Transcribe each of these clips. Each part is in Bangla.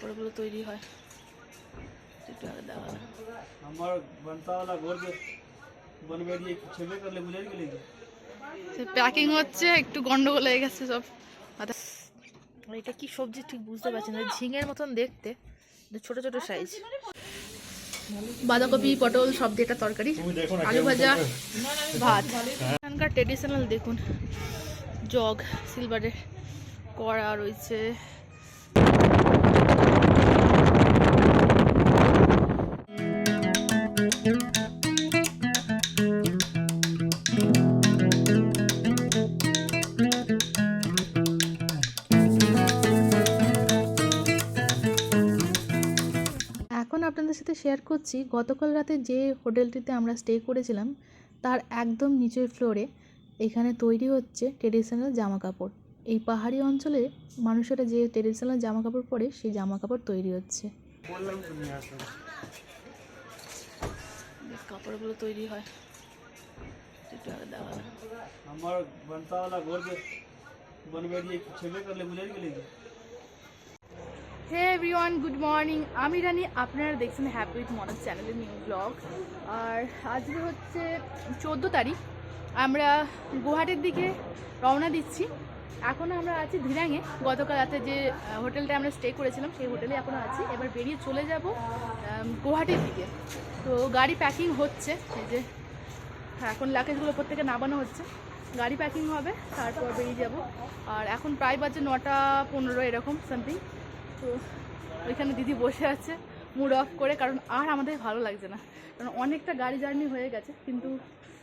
পাপড়গুলো তৈরি হয়। একটু আগে দেওয়া আমার বানতাওয়ালা ঘর বনবে দিয়ে ছেলে করলে বুঝে গেলে প্যাকিং হচ্ছে একটু গন্ডগোল হয়ে গেছে সব। আচ্ছা। এটা কি সবজি ঠিক বুঝতে পারছি না। ঝিঙের মতন দেখতে ছোট ছোট সাইজ বাঁধাকপি পটল সব দিয়ে তরকারি। আলু ভাজা ভাত। এখানকার ট্রেডিশনাল দেখুন জগ সিলভারের কড়া রয়েছে। সাথে শেয়ার করছি গতকাল রাতে যে হোটেলটিতে আমরা স্টে করেছিলাম তার একদম নিচের ফ্লোরে এখানে তৈরি হচ্ছে ট্রেডিশনাল জামা কাপড় এই পাহাড়ি অঞ্চলে মানুষেরা যে ট্রেডিশনাল জামা কাপড় পরে সেই জামা কাপড় তৈরি হচ্ছে কাপড়গুলো তৈরি হয় একটু আগে দেখালাম हमार बनता वाला घोर के बनवे दिए छेबे कर ले बुझाई गेले হে এভরিওয়ান গুড মর্নিং আমি রানি, আপনারা দেখছেন হ্যাপি উইথ মনোজ চ্যানেলের নিউ ব্লগ আর আজকে হচ্ছে চোদ্দ তারিখ। আমরা গুয়াহাটির দিকে রওনা দিচ্ছি। এখন আমরা আছি ধিরাঙে। গতকাল রাতে যে হোটেলটা আমরা স্টে করেছিলাম, সেই হোটেলে এখনও আছি। এবার বেরিয়ে চলে যাব গুয়াহাটির দিকে। তো গাড়ি প্যাকিং হচ্ছে। এই যে, এখন লাগেজগুলো ওপর থেকে নামানো হচ্ছে। গাড়ি প্যাকিং হবে, তারপর বেরিয়ে যাব। আর এখন প্রায় বাজে নটা পনেরো এরকম সামথিং তো ওইখানে দিদি বসে আছে মুড অফ করে কারণ আর আমাদের ভালো লাগছে না। কারণ অনেকটা গাড়ি জার্নি হয়ে গেছে কিন্তু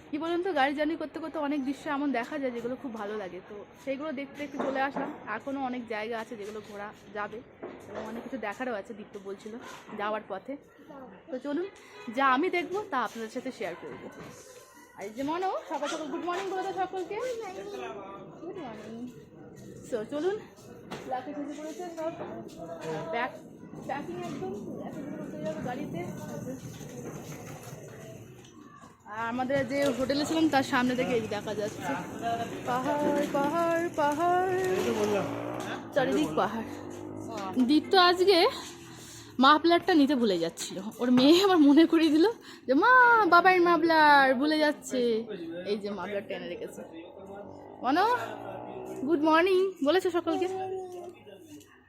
কী বলুন তো গাড়ি জার্নি করতে করতে অনেক দৃশ্য এমন দেখা যায় যেগুলো খুব ভালো লাগে। তো সেইগুলো দেখতে দেখতে চলে আসলাম। এখনও অনেক জায়গা আছে যেগুলো ঘোরা যাবে এবং অনেক কিছু দেখারও আছে দীপ্ত বলছিল যাওয়ার পথে। তো চলুন যা আমি দেখব তা আপনাদের সাথে শেয়ার করব। আর যে মনো সকাল সকাল গুড মর্নিং বলে সকলকে। গুড মর্নিং সো চলুন আর আমাদের যে হোটেলে ছিলাম, তার সামনে থেকে এই দেখা যাচ্ছে। পাহাড় পাহাড় পাহাড়। চারিদিক পাহাড়। দীপ্ত আজকে মাফলারটা নিতে ভুলে যাচ্ছিল। ওর মেয়ে আমার মনে করিয়ে দিল যে, মা বাবার মাফলার ভুলে যাচ্ছে। এই যে মাফলারটা এনে রেখেছে। মনো গুড মর্নিং বলেছে সকলকে?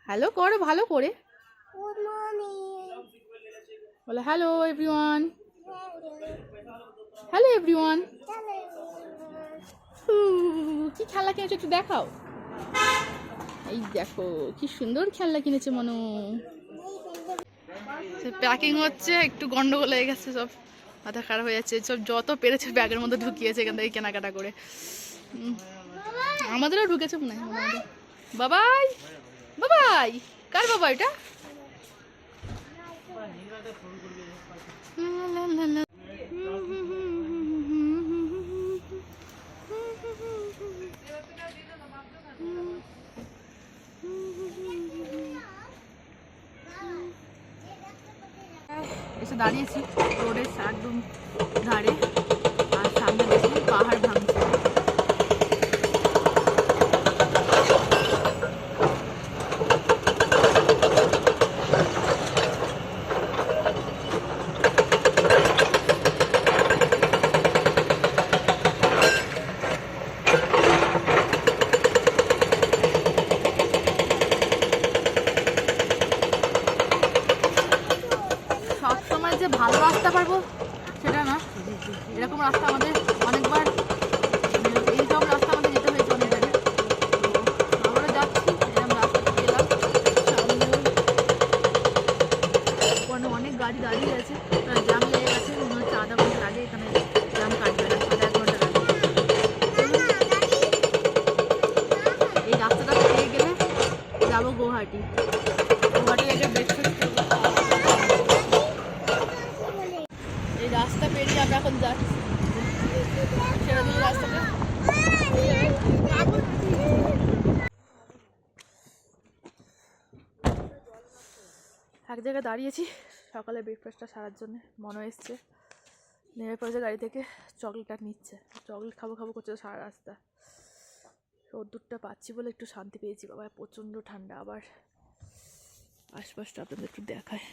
হ্যালো করো ভালো করে। বলে হ্যালো এভরিওয়ান হ্যালো এভরিওয়ান কি খেলনা কিনেছো একটু দেখাও। এই দেখো কি সুন্দর খেলনা কিনেছে মনো। প্যাকিং হচ্ছে একটু গন্ডগোল হয়ে গেছে সব মাথা খারাপ হয়ে যাচ্ছে সব যত পেরেছে ব্যাগের মধ্যে ঢুকিয়েছে এখান থেকে কেনাকাটা করে। আমাদেরও ঢুকেছে মনে হয় বাবাই! বাবাই কার বাবা এটা। এসে দাঁড়িয়েছি রোডের একদম ধারে আর সামনে দেখি পাহাড় ভাঙছে সব সময় যে ভালো রাস্তা পারব সেটা না এরকম রাস্তা আমাদের অনেকবার মানে এইসব রাস্তা আমাদের যেতে হয়েছে অনেকবারই তো আমরা যাচ্ছি এরকম রাস্তাতে গেলাম সামনে ওখানে অনেক গাড়ি দাঁড়িয়ে আছে জ্যাম লেগে গেছে মনে হচ্ছে আধা ঘণ্টা লাগে এখানে জ্যাম কাটবে না আধা এক ঘণ্টা লাগে এই রাস্তাটা পেয়ে গেলে যাব গুয়াহাটি গুয়াহাটি আগে ব্রেকফাস্ট করব এই রাস্তা পেরিয়ে আমরা এখন যাচ্ছি সেরাদুল রাস্তাটা এক জায়গায় দাঁড়িয়েছি। সকালে ব্রেকফাস্টটা সারার জন্য মনে এসছে। নেমে পড়েছে গাড়ি থেকে চকলেট আর নিচ্ছে। চকলেট খাব খাব করছে সারা রাস্তা। রোদ্দুরটা পাচ্ছি বলে একটু শান্তি পেয়েছি। বাবা, প্রচণ্ড ঠান্ডা। আবার আশপাশটা আপনাদের একটু দেখায়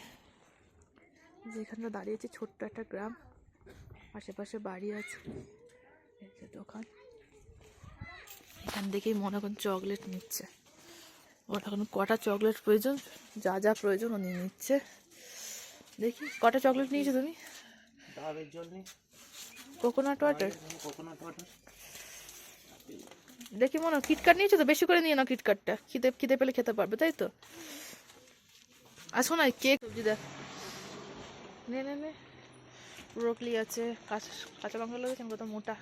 যেখানটা দাঁড়িয়েছে, ছোট্ট একটা গ্রাম। আশেপাশে বাড়ি আছে। দোকান। এখান থেকেই মনে করেন চকলেট নিচ্ছে। ওর এখন কটা চকলেট প্রয়োজন, যা যা প্রয়োজন ও নিয়ে নিচ্ছে। দেখি, কটা চকলেট নিয়েছো তুমি? কোকোনাট ওয়াটার কোকোনাট ওয়াটার দেখি মনে কিটকাট নিয়েছো তো? বেশি করে নিয়ে নাও কিটকাটটা খিদে খিদে পেলে খেতে পারবে, তাই তো? আসো না কেক সবজি দেখ। নে নে নে। ব্রোকলি আছে, কাঁচা কাঁচা লঙ্কা লেগেছেন কত মোটা।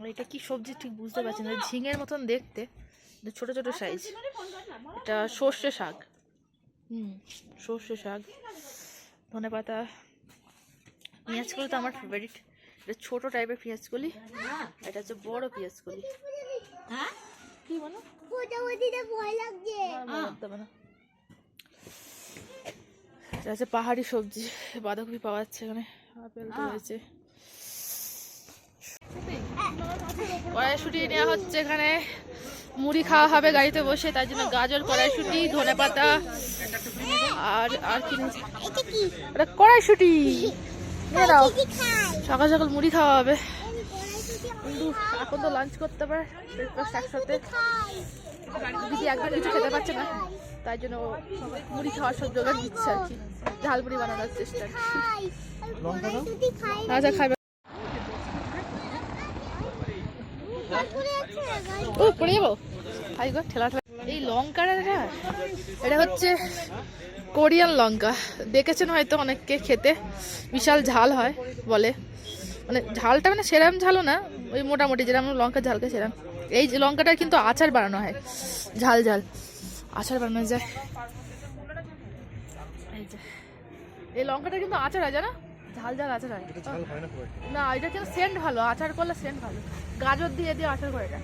আর এটা কি সবজি ঠিক বুঝতে পারছি না। ঝিঙের মতন দেখতে। ছোট ছোট সাইজ এটা সর্ষে শাক। হুম। সর্ষে শাক। ধনে পাতা। পেঁয়াজগুলো তো আমার ফেভারিট এটা ছোট টাইপের পেঁয়াজগুলি। এটা হচ্ছে বড় পেঁয়াজগুলি। কি বলো? না। এটা হচ্ছে পাহাড়ি সবজি। বাঁধাকপি পাওয়া যাচ্ছে এখানে। আপেল তো রয়েছে। কড়াইশুটি নেওয়া হচ্ছে এখানে। মুড়ি খাওয়া হবে গাড়িতে বসে তাই জন্য গাজর কড়াইশুটি ধনে পাতা আর আর কি কড়াইশুটি। সকাল সকাল মুড়ি খাওয়া হবে। এখন তো লাঞ্চ করতে পারে ব্রেকফাস্ট একসাথে। দিদি একদম কিছু খেতে পারছে না তাই জন্য ও মুড়ি খাওয়ার সব জোগাড় দিচ্ছে আর কি। ঝাল মুড়ি বানানোর চেষ্টা আর কি। আচ্ছা খাবে তারপরে আছে গাই ও পড়ে যাব। হাই গো ঠেলা ঠেলা। এই লঙ্কাটা না এটা? হচ্ছে কোরিয়ান লঙ্কা। দেখেছেন হয়তো অনেককে খেতে? বিশাল ঝাল হয় বলে। মানে ঝালটা মানে সেরাম ঝালও না ওই মোটামুটি যেরকম লঙ্কা ঝালকে সেরাম। এই যে লঙ্কাটা কিন্তু আচার বানানো হয় ঝাল ঝাল। আচার বানানো যায়। এই যে। এই লঙ্কাটা কিন্তু আচার হয় জানো? ঝাল ঝাল আচার হয়। না এটা কিন্তু সেন্ট ভালো আচার করলে সেন্ট ভালো। গাজর দিয়ে দিয়ে আচার করে এটা।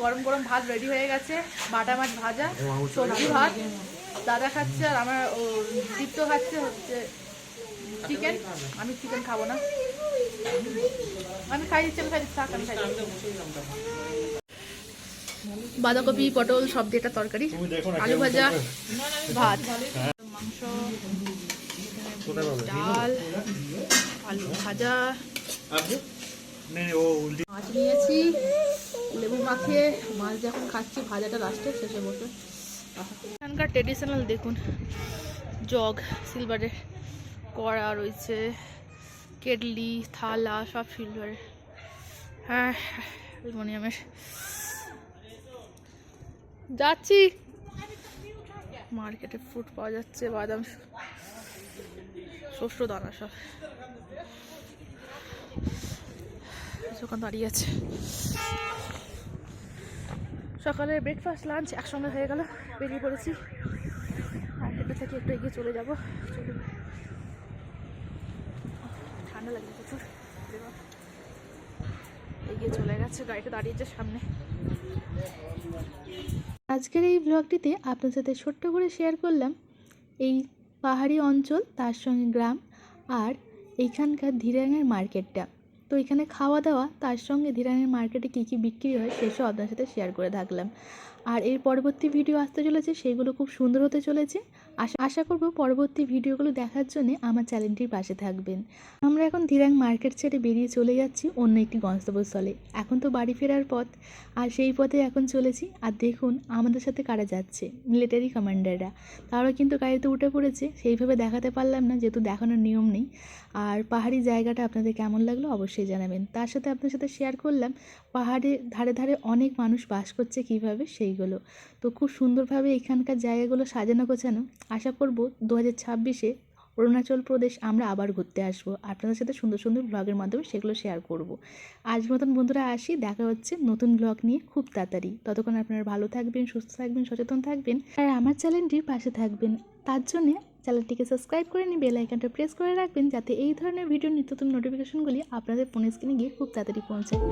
গরম গরম ভাত রেডি হয়ে গেছে। বাটা মাছ ভাজা সবজি ভাত। দাদা খাচ্ছে আর আমার দীপ্ত খাচ্ছে হচ্ছে চিকেন আমি চিকেন খাব না। আমি খাই দিচ্ছি আমি খাই দিচ্ছি থাক আমি খাই বাঁধাকপি পটল সব দিয়ে একটা তরকারি। আলু ভাজা ভাত। মাংস ডাল আলু ভাজা। মাছ নিয়েছি লেবু মাখিয়ে মাছ যখন খাচ্ছি ভাজাটা লাস্টে শেষে বসে। এখানকার ট্রেডিশনাল দেখুন জগ সিলভারের কড়া রয়েছে। কেটলি, থালা সব সিলভারের হ্যাঁ যাচ্ছি। মার্কেটে ফ্রুট পাওয়া যাচ্ছে, বাদাম, শস্য, দানা সব। দোকান দাঁড়িয়ে আছে। সকালে ব্রেকফাস্ট লাঞ্চ একসঙ্গে হয়ে গেল, বেরিয়ে পড়েছি। মার্কেটে থেকে একটু এগিয়ে চলে যাব। ঠান্ডা লাগে প্রচুর। এগিয়ে চলে গেছে গাড়িটা দাঁড়িয়েছে সামনে। আজকের এই ব্লগটিতে আপনার সাথে ছোট্ট করে শেয়ার করলাম এই পাহাড়ি অঞ্চল, তার সঙ্গে গ্রাম আর এইখানকার ধীরাঙের মার্কেটটা তো এখানে খাওয়া দাওয়া তার সঙ্গে ধীরাঙের মার্কেটে কী কী বিক্রি হয় সেসব আপনার সাথে শেয়ার করে থাকলাম। আর এর পরবর্তী ভিডিও আসতে চলেছে, সেগুলো খুব সুন্দর হতে চলেছে। আশা আশা করব পরবর্তী ভিডিওগুলো দেখার জন্য আমার চ্যানেলটির পাশে থাকবেন। আমরা এখন ধীরাং মার্কেট ছেড়ে বেরিয়ে চলে যাচ্ছি অন্য একটি গন্তব্যস্থলে। এখন তো বাড়ি ফেরার পথ। আর সেই পথে এখন চলেছি। আর দেখুন, আমাদের সাথে কারা যাচ্ছে? মিলিটারি কমান্ডাররা। তারাও কিন্তু গাড়িতে উঠে পড়েছে। সেইভাবে দেখাতে পারলাম না, যেহেতু দেখানোর নিয়ম নেই। আর পাহাড়ি জায়গাটা আপনাদের কেমন লাগল অবশ্যই জানাবেন। তার সাথে আপনার সাথে শেয়ার করলাম, পাহাড়ে ধারে ধারে অনেক মানুষ বাস করছে কীভাবে সেইগুলো। তো খুব সুন্দরভাবে এখানকার জায়গাগুলো সাজানো গোছানো। আশা করব দু হাজার ছাব্বিশে অরুণাচল প্রদেশ আমরা আবার ঘুরতে আসব। আপনাদের সাথে সুন্দর সুন্দর ব্লগের মাধ্যমে সেগুলো শেয়ার করব। আজ মতন বন্ধুরা আসি, দেখা হচ্ছে নতুন ব্লগ নিয়ে খুব তাড়াতাড়ি। ততক্ষণ আপনারা ভালো থাকবেন, সুস্থ থাকবেন, সচেতন থাকবেন। আর আমার চ্যানেলটির পাশে থাকবেন। তার জন্যে চ্যানেলটিকে সাবস্ক্রাইব করে নিয়ে বেল আইকনটা প্রেস করে রাখবেন, যাতে এই ধরনের ভিডিও নিত্যতম নোটিফিকেশনগুলি আপনাদের ফোনের স্ক্রিনে গিয়ে খুব তাড়াতাড়ি পৌঁছায়।